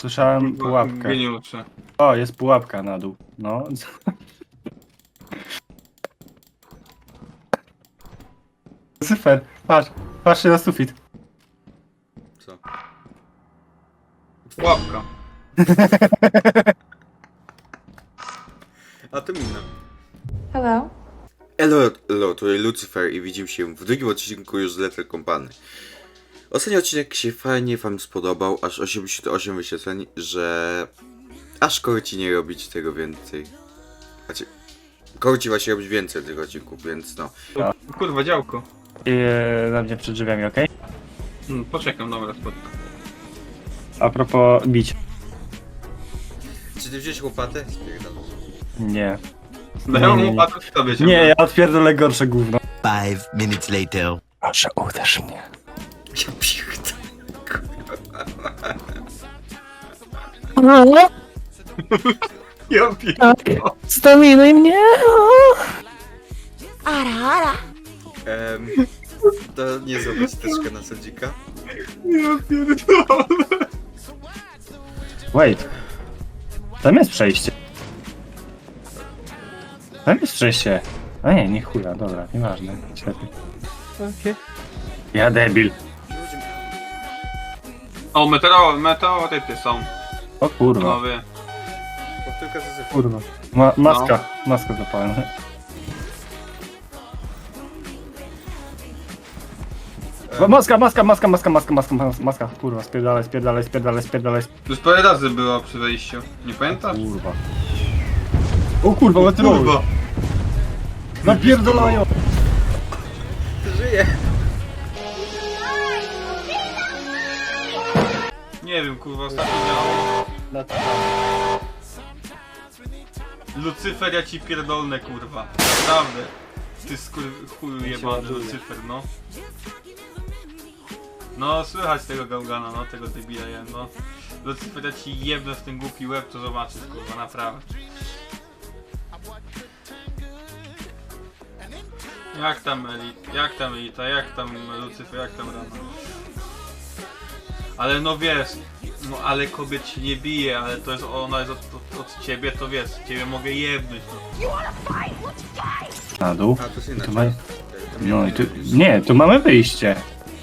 Słyszałem pułapkę. Geniusze. O, jest pułapka na dół. No. Super, patrz, patrzcie na sufit. Co? Pułapka. A to mina. Hello? Elo, elo, tutaj Lucifer i widzimy się w drugim odcinku już z Letter Company. Ostatni odcinek się fajnie wam spodobał, aż 88 wyświetleń, że aż korci nie robić tego więcej. Znaczy, korci właśnie robić więcej tych odcinków, więc no. Kurwa, działko. I, e, na mnie przed drzwiami, okej? Hmm, poczekam, dobra, spod. A propos bić. Czy ty wziąłeś łopatę? Spierdolę. Nie. Dają nie, mu nie. patrz w tobie, Nie, ja odpierdolę gorsze gówno. Five minutes later. Proszę, uderz mnie. Ja pierdolę. Ja pierdolę. Staminuj mnie! Ara, ara. Em, to nie zrobić teczkę na sadzika. Ja pierdolę. Wait. Tam jest przejście. Tam jest przejście. A nie, nie chuja, dobra, nieważne. Świetnie. Ja debil. O, meteo, meteoryty są. O kurwa, Panowie. Powtórka z kurwa. Ma maska, maska zapalna. Ma- Maska, maska, maska, maska, maska, maska, maska, maska, kurwa, spierdalaj, spierdalaj, spierdalaj, spierdalaj, Już parę razy było przy wejściu. Nie pamiętasz? kurwa. O kurwa, meteoryt. Kurwa. Napierdolają. Żyje! Nie wiem, kurwa, ostatnio działało. Lucyfer, ja ci pierdolne, kurwa. Naprawdę. Ty skur... chuju jebany Lucyfer, no. No, słychać tego gałgana, no, tego debila, ja, no. Lucyfer, ja ci jebnę w ten głupi łeb, to zobaczysz, kurwa, naprawdę. Jak tam Elit, jak tam Elita, jak tam Lucyfer, jak tam Rana? Ale no wiesz, no ale kobiet się nie bije, ale to jest, ona jest od, od, od ciebie, to wiesz, ciebie mogę jebnąć, no. Na dół. A, to jest inaczej. ma... Tam No i tu... jest- Nie, tu mamy wyjście.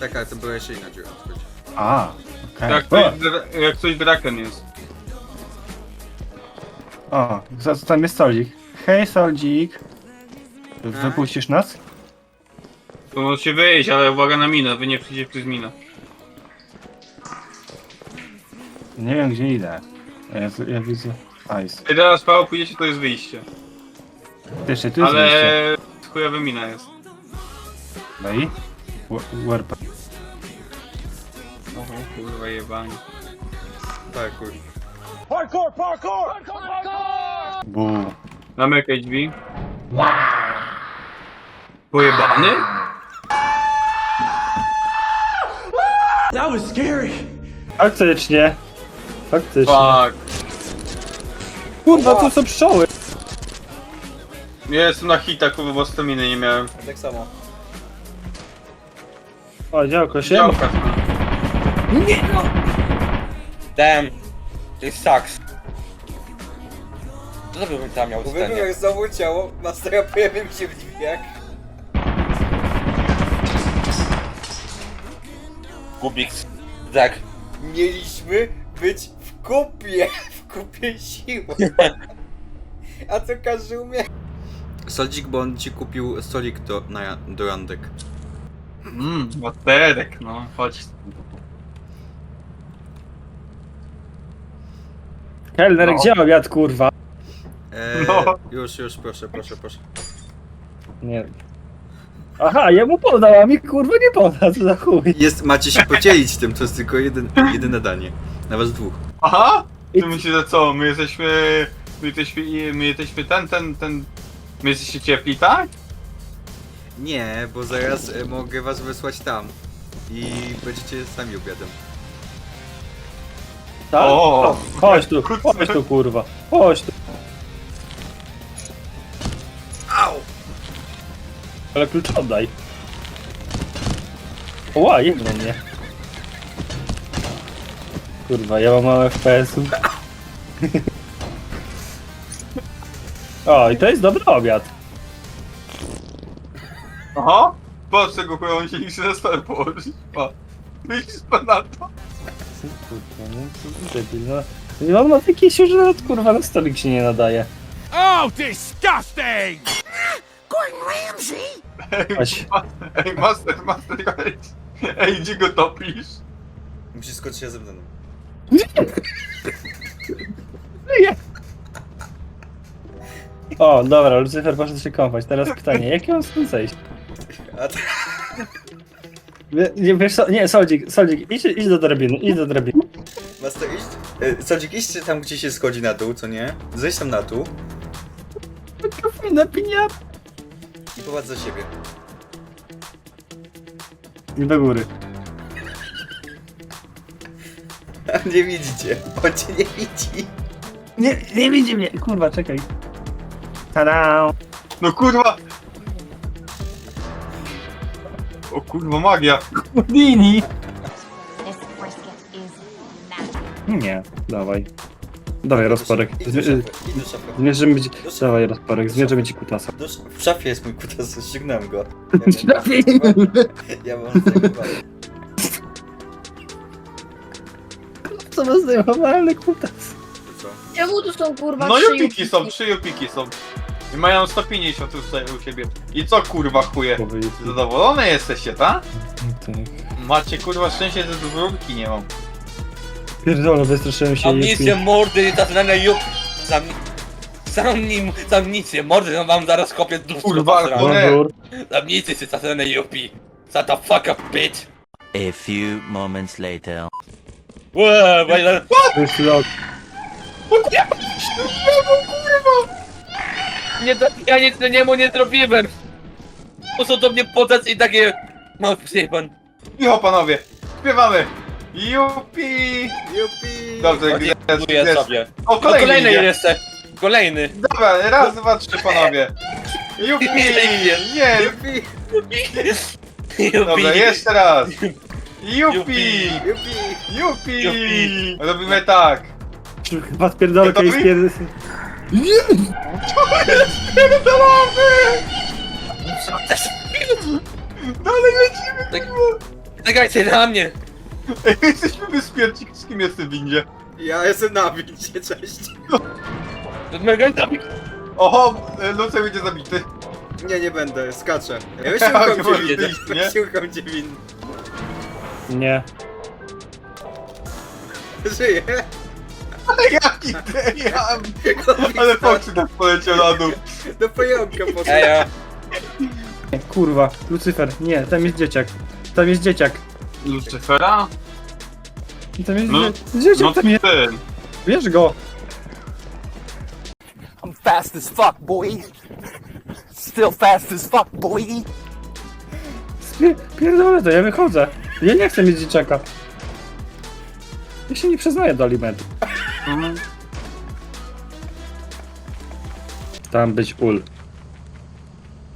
Tak, ale to była jeszcze inna dziura. A, okej. Jak, O, coś, dra- jak coś draken jest. O, za co tam jest Soldzik? Hej Soldzik. Wypuścisz nas? To możecie wyjść, ale uwaga na minę, wy nie przyjdziecie przez minę. Nie wiem gdzie idę. Ja, ja widzę... Ice. I teraz Paweł pójdziecie, to jest wyjście. Jeszcze tu jest Ale wyjście. chujowa mina jest. No i? Wa- Warp. Oho, kurwa jebani. Tak, kur... Bu. Zamykaj drzwi. Pojebany? Faktycznie. Faktycznie. Fuck. Kurwa, to są pszczoły. Ja jestem na hita, kurwa, bo staminy nie miałem. Tak samo. O, działko się. Działka. Damn. This sucks. Co to bym tam miał Mówimy jak znowu ciało, Mastera pojawił się w drzwiach. Kubik. Tak. Mieliśmy być kupie, w kupie siły. A co każdy umie? Soldzik, bo on ci kupił stolik do, na, do randek. Mmm, baterek, no, chodź. Kelner, No. gdzie obiad, kurwa? Eee, No. Już, już, proszę, proszę, proszę. Nie. Aha, jemu podał, a mi kurwa nie poda, co za chuj. Jest, macie się podzielić tym, to jest tylko jeden, jedyne danie. Na was dwóch. Aha! I- Ty myślisz, że co? My jesteśmy... My jesteśmy... My jesteśmy ten, ten, ten... My jesteście ciepli, tak? Nie, bo zaraz e, mogę was wysłać tam. I będziecie sami obiadem. Tak? O! Chodź tu, chodź tu, kurwa. Chodź tu. Au! Ale klucz oddaj. Ła, jedno mnie. Kurwa, ja mam mało FPS-ów. O, i to jest dobry obiad. Aha! Patrz tego chuja, on się niż na stole położyć. Pa. Myślisz pan na to? Kurwa, no co za debil, no. I on ma taki sił, że nawet kurwa na stolik się nie nadaje. Oh, disgusting! Ej, Aś. ma- ej master, master, ej, ej, gdzie go topisz? Musisz skoczyć się ze mną. O, dobra, Lucyfer poszedł się kąpać. Teraz pytanie, jak ja mam stąd zejść? A ty... Wie- Nie, wiesz co, nie, Soldzik, Soldzik, idź, idź do drabiny, idź do drabiny. Master, iść? E, Sodzik, iść tam, gdzie się schodzi na dół, co nie? Zejdź tam na dół Kofina, pinia. i popatrz za siebie. I do góry. nie widzicie. On cię nie widzi. Nie, nie widzi mnie, kurwa, czekaj. Tada! No kurwa! O kurwa, magia! Houdini! This brisket is magic. Nie, dawaj. Dawaj, rozporek. Idź do Zmi- szafy, idź do szafy. Zmierzymy ci... Dawaj, rozporek, zmierzymy ci kutasa. Do sz- w szafie jest mój kutas, ściągnąłem go. W szafie? Ja mam. Co ma zdejmowalny kutas? Co? Czemu tu są kurwa No trzy jupiki są, trzy jupiki są. I mają 150 tutaj u siebie. I co kurwa chuje? Zadowolone jesteście, tak? Tak. Macie kurwa szczęście, że tu wróbki nie mam. Pierdolę, wystraszyłem się Amnicję mordy, zaczynane jup... Zam... Zamnim... Zamnicję mordy, no wam zaraz kopię dupę. Kurwa. Bonjour. Zamnicję się zaczynane jupi. Za to fuck up, bitch. A few moments later. Łe, wajle... Wyszlok. Nie, to- ja nic niemu nie zrobiłem. Po co do mnie podać i takie... No, pan. Cicho panowie, śpiewamy! Jupi! Jupi! Dobrze, gdzie jest? sobie. O, No, kolejny, kolejny idzie. jeszcze. Kolejny. Dobra, raz, dwa, trzy panowie. Jupi! Nie, Jupi! dobra, jeszcze raz. Jupi! Jupi. Jupi! Robimy tak. Chyba spierdolka i Gotowi? spierd... Pierdolamy! Dalej lecimy, Tak. kurwa! Czekajcie na mnie. Ej, my jesteśmy wyspięci, z kim jestem w windzie? Ja jestem na wincie, cześć. To mega. Oho, e, Luce będzie zabity. Nie, nie będę, skaczę. Ja wyjść, nie? Wysiłkam cię win. Nie. Żyję. Jaki! Ale Foxy tak poleciał na dół. Do pająka poszedł. Ejo. Nie, Kurwa, Lucyfer, nie, tam jest dzieciak. Tam jest dzieciak. Lucyfera? Tam jest No, dzie- dzieciak, No tam jest. ten. Bierz go. I'm fast as fuck, boy. Still fast as fuck, boy. Spie- Pierdolę to, ja wychodzę. Ja nie chcę mieć dzieciaka. Ja się nie przyznaję do alimentu. Tam być ul.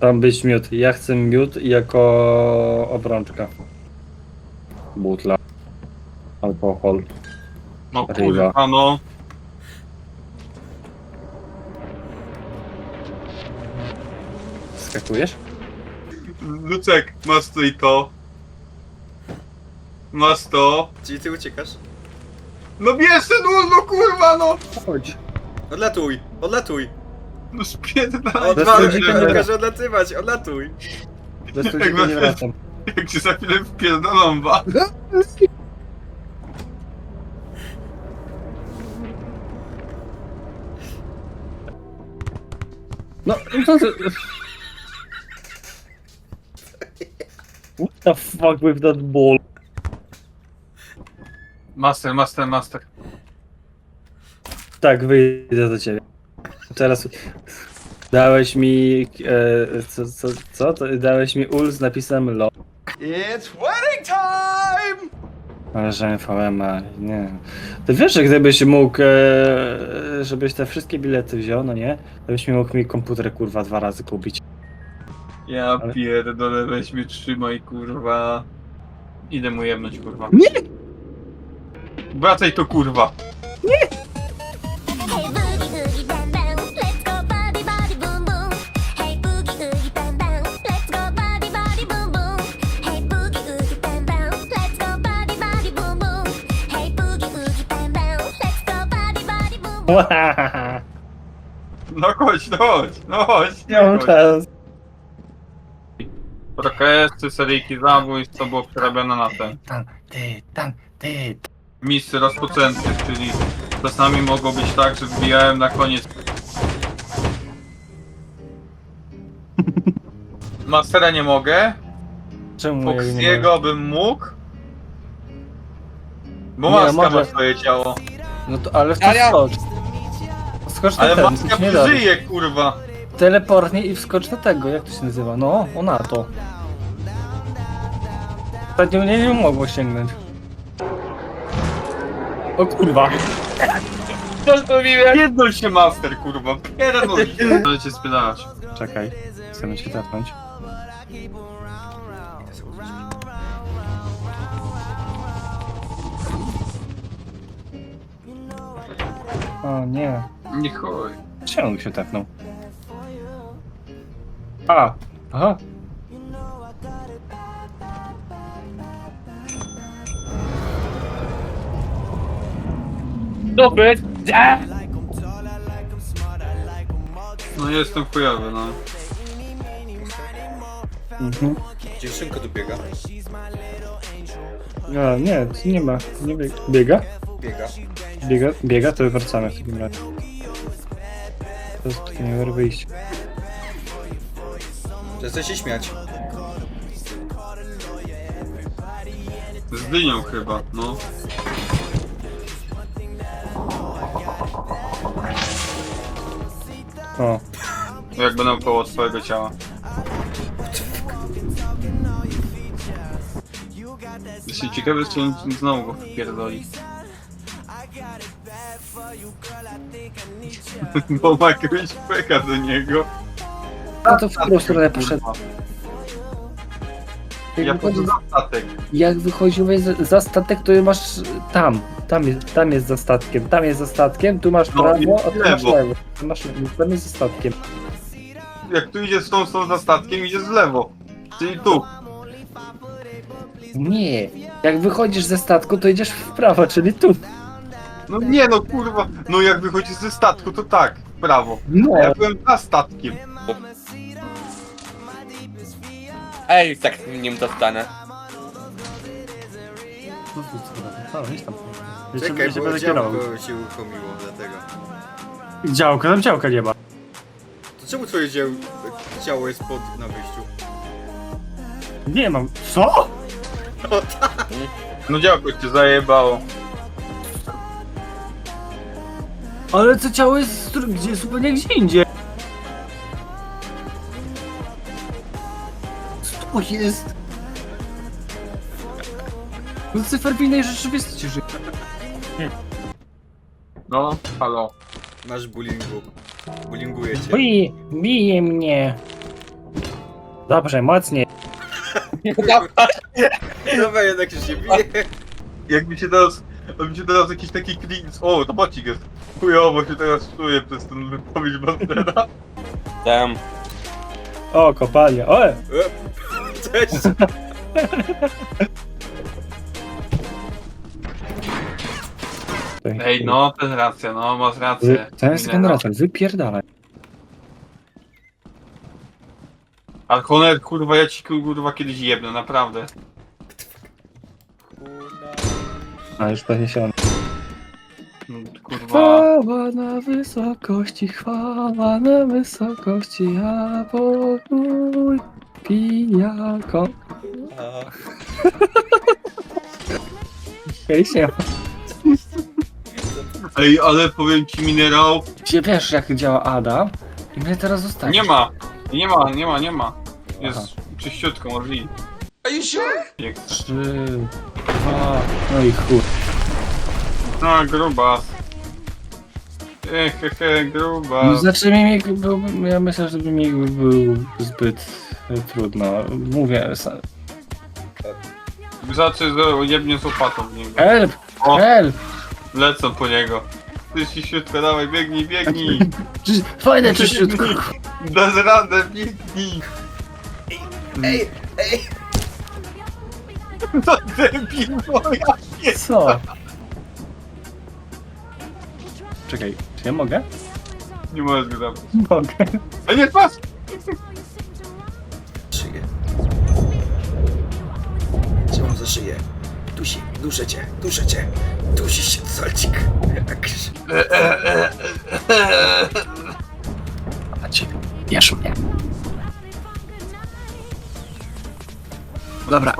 Tam być miód. Ja chcę miód jako obrączka. Butla. Alkohol. No Ryba. kurwa, no. Skakujesz? Lucek, masz to i to. Masz to. Czyli ty uciekasz? No bierz ten ul, no kurwa, no! Chodź. Odlatuj, odlatuj. No spierdalaj. Odwal, ludzika nie nie każe odlatywać, odlatuj. Bez trudzika nie wracam. Jak cię za chwilę wpierdolą, ba. No, co ty... What the fuck with that ball? Master, master, master. Tak, wyjdę do ciebie. Teraz dałeś mi. E, co, co, co? To, dałeś mi ul z napisem LO. It's wedding time! Ale że VMA, nie. Ty wiesz, że gdybyś mógł, e, żebyś te wszystkie bilety wziął, no nie? To byś mi mógł mi komputer kurwa dwa razy kupić. Ja Ale- pierdolę, weź mnie trzymaj, kurwa. Idę mu jemnąć, kurwa. Nie! Wracaj to kurwa. Hey boogie oogie bang bang, let's go body body boom boom. Hey boogie oogie bang bang, let's go body body boom boom. Hey boogie oogie bang bang, let's go body body boom boom. Hey boogie oogie bang bang, let's go body body boom boom. No chodź, no chodź, no chodź. Nie mam chodź. czas. Protesty, seryjki zabójstw, co było przerabiane na ten. Tam, ty, tam, ty. Misy rozpoczętych, czyli czasami mogło być tak, że wbijałem na koniec. Mastera nie mogę, Czemu ja nie mogę? Foxiego bym mógł. Bo Nie, maska może- ma swoje ciało. No to, ale w to Ale ja- skocz. Skocz na Ale ten, maska nic nie da. żyje, kurwa. Teleportnij i wskocz na tego, jak to się nazywa? No, ona to. Ostatnio mnie nie mogło sięgnąć. O kurwa. Co zrobiłem? Pierdol się master, kurwa. Pierdol się. Ale cię spytać. Czekaj, chcemy cię tapnąć. O nie, Nie chuj. czemu się tepnął? A, aha. Dobry. Ja. No jestem chujowy, no. Mhm. Dziewczynka tu biega. A, nie, nie ma, nie biega. Biega? Biega. Biega, biega to wracamy w takim razie. To jest takie nie wyjść. Przestań się śmiać. Z dynią chyba, no. O, Jak będę koło swojego ciała. Jeśli ciekawy, czy on znowu go pierdoli. Bo ma jakiegoś peka do niego. no to w którą stronę poszedł? Jak, Ja wychodzi, statek. jak wychodziłeś za, za statek, to masz tam. Tam jest, tam jest za statkiem, tam jest za statkiem, tu masz No, prawo, i a tu masz lewo. lewo. Tu masz, tam jest za statkiem. Jak tu idzie z tą, z tą za statkiem, idzie z lewo. Czyli tu. Nie, jak wychodzisz ze statku, to idziesz w prawo, czyli tu. No nie no kurwa. No jak wychodzisz ze statku, to tak. w Prawo. No, A ja byłem za statkiem. Ej, tak nim dostanę. no to co, idź tam. Czekaj, bo będę kierował. działko się uruchomiło, dlatego. Działka, tam działka nie ma. To czemu twoje dział... ciało jest pod... na wyjściu? Nie mam. Co? No działko cię zajebało. Ale to ciało jest stru- gdzie zupełnie gdzie indziej. Co to jest? Lucyfer w innej rzeczywistości żyje. No, halo. Masz bullyingu. Bullyinguje cię. Oj, bije mnie. Dobrze, mocniej. Dobra, jednak się bije. Jakby się teraz, jakby się teraz jakiś taki klins... O, to bocik jest. Chujowo się teraz czuję przez ten wypowiedź Bastera. Tam. O, kopalnia. O! E, Cześć! Ej, no, to jest racja, no, masz rację. Wy, to jest Minera. generator, wypierdalaj. Archoner, kurwa, ja ci kurwa kiedyś jebnę, naprawdę. A już pewnie się on. No, Kurwa. Chwała na wysokości, chwała na wysokości, a pokój pijako. A, Hej się. Ej, ale powiem ci, minerał. Gdzie wiesz jak działa Ada? I mnie teraz zostawisz. Nie ma, nie ma, nie ma, nie ma. Aha. Jest czyściutko, możliwe. Jak Trzy, dwa, no i chuj. A, grubas. Ehehe, No, grubas. znaczy mimik był, ja myślę, że mimik był zbyt e, trudno. Mówię, sa- Zaczy, że jebnie z łopatą w niego. help, O. Help! Lecą po niego. Ty siusiutko, dawaj, biegnij, biegnij. Fajne czyściutko. Dasz radę, biegnij. Ej, ej! To debil, moja jest. Co? Czekaj, czy ja mogę? Nie możesz go zabrać. Mogę. A nie, patrz! Szyję. Czemu za szyję? Duszę cię, duszę cię. Dusi się, solcik. Jak Na ciebie. Bierz mnie. Dobra,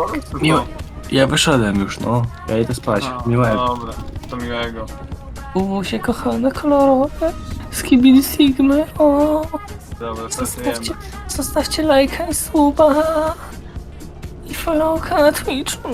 miło. Ja wyszedłem już, no. Ja idę spać. Miłego. Dobra, to miłego. Bubusie kochane, kolorowe. Skibidi Sigmy, o. Dobra, Zostawcie, zostawcie lajka i suba. I followka na Twitchu.